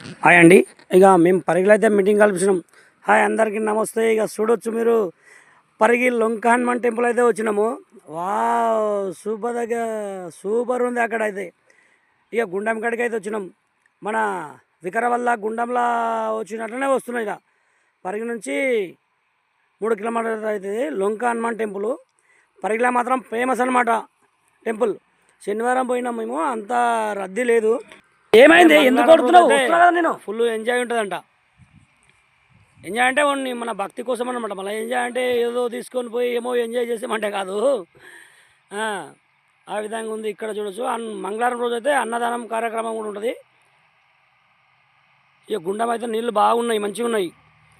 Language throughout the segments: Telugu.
హాయ్ అండి. ఇక మేము పరిగిలో అయితే మీటింగ్ కల్పించినాం హాయ్ అందరికీ నమస్తే. ఇక చూడొచ్చు మీరు. పరిగి లొంక హనుమాన్ టెంపుల్ అయితే వచ్చినాము. వా సూపర్ దగ్గర సూపర్ ఉంది అక్కడ అయితే ఇక గుండం కాడికి అయితే వచ్చినాం. మన వికరవల్ల గుండంలా వచ్చినట్లనే వస్తున్నాయి ఇక. పరిగి నుంచి మూడు కిలోమీటర్లు అవుతుంది లొంక హనుమాన్ టెంపుల్. పరిగిలా మాత్రం ఫేమస్ అనమాట టెంపుల్. శనివారం పోయినాం మేము. అంత రద్దీ లేదు. ఏమైంది? ఎందుకు కొడుతున్నావు? కదా నేను. ఫుల్ ఎంజాయ్ ఉంటుందంట. ఎంజాయ్ అంటే మన భక్తి కోసం అనమాట మళ్ళీ ఎంజాయ్ అంటే ఏదో తీసుకొని పోయి ఏమో ఎంజాయ్ చేసామంటే కాదు. ఆ, విధంగా ఉంది ఇక్కడ చూడొచ్చు. అన్ మంగళవారం రోజు అయితే అన్నదానం కార్యక్రమం కూడా ఉంటుంది. ఇక గుండం అయితే నీళ్ళు బాగున్నాయి మంచిగా ఉన్నాయి.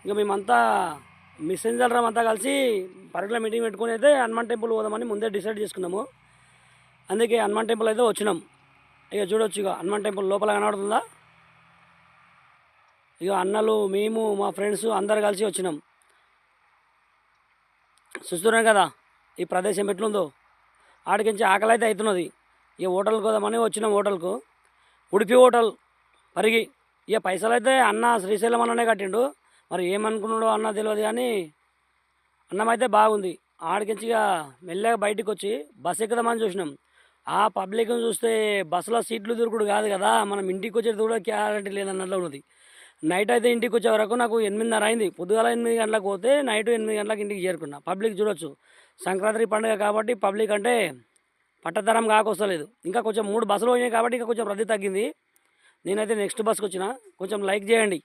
ఇక మేమంతా మిస్సెంజర్ అంతా కలిసి పరుగుల మీటింగ్ పెట్టుకుని అయితే హనుమాన్ టెంపుల్ పోదామని ముందే డిసైడ్ చేసుకున్నాము. అందుకే హనుమాన్ టెంపుల్ అయితే వచ్చినాం. ఇక చూడొచ్చు ఇక హనుమాన్ టెంపుల్ లోపల కనబడుతుందా? ఇక అన్నలు మేము మా ఫ్రెండ్స్ అందరు కలిసి వచ్చినాం. చూస్తున్నాం కదా ఈ ప్రదేశం ఎట్లుందో? ఆడికించి ఆకలి అయితే అవుతున్నది ఇక హోటల్కి పోదామని వచ్చినాం హోటల్కు. ఉడిపి హోటల్ పరిగి ఇక పైసలు అయితే అన్న శ్రీశైలం అన్ననే కట్టిండు. మరి ఏమనుకున్నాడో అన్న తెలియదు కానీ అన్నం అయితే బాగుంది. ఆడికించి ఇక మెల్లగా బయటికి వచ్చి బస్ ఎక్కుదామని చూసినాం. ఆ పబ్లిక్ని చూస్తే బస్సులో సీట్లు దొరుకుడు కాదు కదా మనం ఇంటికి వచ్చేది కూడా క్యారెంటీ లేదన్నట్లు ఉన్నది. నైట్ అయితే ఇంటికి వచ్చే వరకు నాకు ఎనిమిదిన్నర అయింది. పొద్దుగాల ఎనిమిది గంటలకు పోతే నైట్ ఎనిమిది గంటలకు ఇంటికి చేరుకున్నా. పబ్లిక్ చూడొచ్చు. సంక్రాంతి పండుగ కాబట్టి పబ్లిక్ అంటే పట్టతరం కాకొస్తలేదు ఇంకా కొంచెం మూడు బస్సులు పోయినాయి కాబట్టి ఇంకా కొంచెం రద్దీ తగ్గింది. నేనైతే నెక్స్ట్ బస్కి వచ్చిన. కొంచెం లైక్ చేయండి.